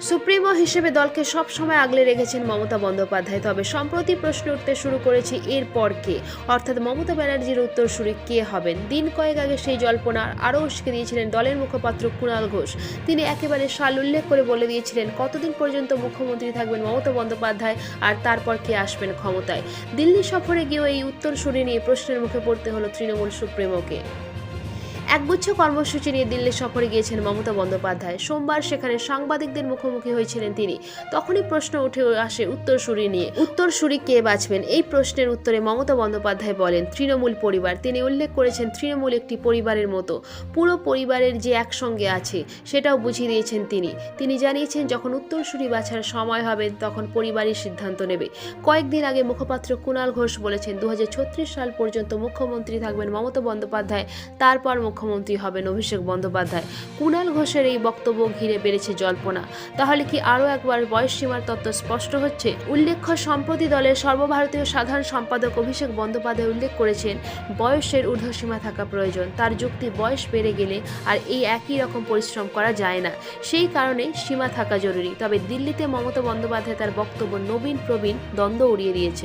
Supremo হিসেবে দলকে সব সময় আগলে রেখেছেন মমতা বন্দ্যোপাধ্যায়। তবে সম্প্রতি প্রশ্ন উঠতে শুরু করেছে এরপর কে? অর্থাৎ মমতা ব্যানার্জির উত্তরসূরি কে হবেন? দিন কয়েক আগে সেই জল্পনা আরও উস্কে দিয়েছিলেন দলের মুখপাত্র কুণাল ঘোষ। তিনি একেবারে সাল উল্লেখ করে বলে দিয়েছিলেন, কতদিন পর্যন্ত মুখ্যমন্ত্রী থাকবেন মমতা বন্দ্যোপাধ্যায় আর তারপর কে আসবেন ক্ষমতায়? দিল্লি সফরে গিয়েও এই উত্তরসূরি নিয়ে প্রশ্নের মুখে পড়তে হলো তৃণমূল সুপ্রিমোকে। একগুচ্ছ কর্মসূচি নিয়ে দিল্লি সফরে গিয়েছেন মমতা বন্দ্যোপাধ্যায়। সোমবার সেখানে সাংবাদিকদের মুখোমুখি হয়েছিলেন তিনি। তখনই প্রশ্ন উঠে আসে উত্তরসূরি নিয়ে। উত্তরসূরি কে বাঁচবেন এই প্রশ্নের উত্তরে মমতা বন্দ্যোপাধ্যায় বলেন, তৃণমূল পরিবার। তিনি উল্লেখ করেছেন, তৃণমূল একটি পরিবারের মতো। পুরো পরিবারের যে একসঙ্গে আছে, সেটাও বুঝিয়ে দিয়েছেন তিনি। তিনি জানিয়েছেন, যখন উত্তরসূরি বাছার সময় হবে, তখন পরিবারই সিদ্ধান্ত নেবে। কয়েকদিন আগে মুখপাত্র কুণাল ঘোষ বলেছেন দু হাজার ছত্রিশ সাল পর্যন্ত মুখ্যমন্ত্রী থাকবেন মমতা বন্দ্যোপাধ্যায়। তারপর মুখ্যমন্ত্রী হবেন অভিষেক বন্দ্যোপাধ্যায়। কুণাল ঘোষের এই বক্তব্য ঘিরে বেড়েছে জল্পনা। তাহলে কি আরও একবার বয়সসীমার তত্ত্ব স্পষ্ট হচ্ছে? উল্লেখ্য, সম্প্রতি দলের সর্বভারতীয় সাধারণ সম্পাদক অভিষেক বন্দ্যোপাধ্যায় উল্লেখ করেছেন, বয়সের ঊর্ধ্বসীমা থাকা প্রয়োজন, তার যুক্তি বয়স বেড়ে গেলে আর এই একই রকম পরিশ্রম করা যায় না। সেই কারণে সীমা থাকা জরুরি। তবে দিল্লিতে মমতা বন্দ্যোপাধ্যায় তার বক্তব্য নবীন প্রবীণ দ্বন্দ্ব উড়িয়ে দিয়েছে।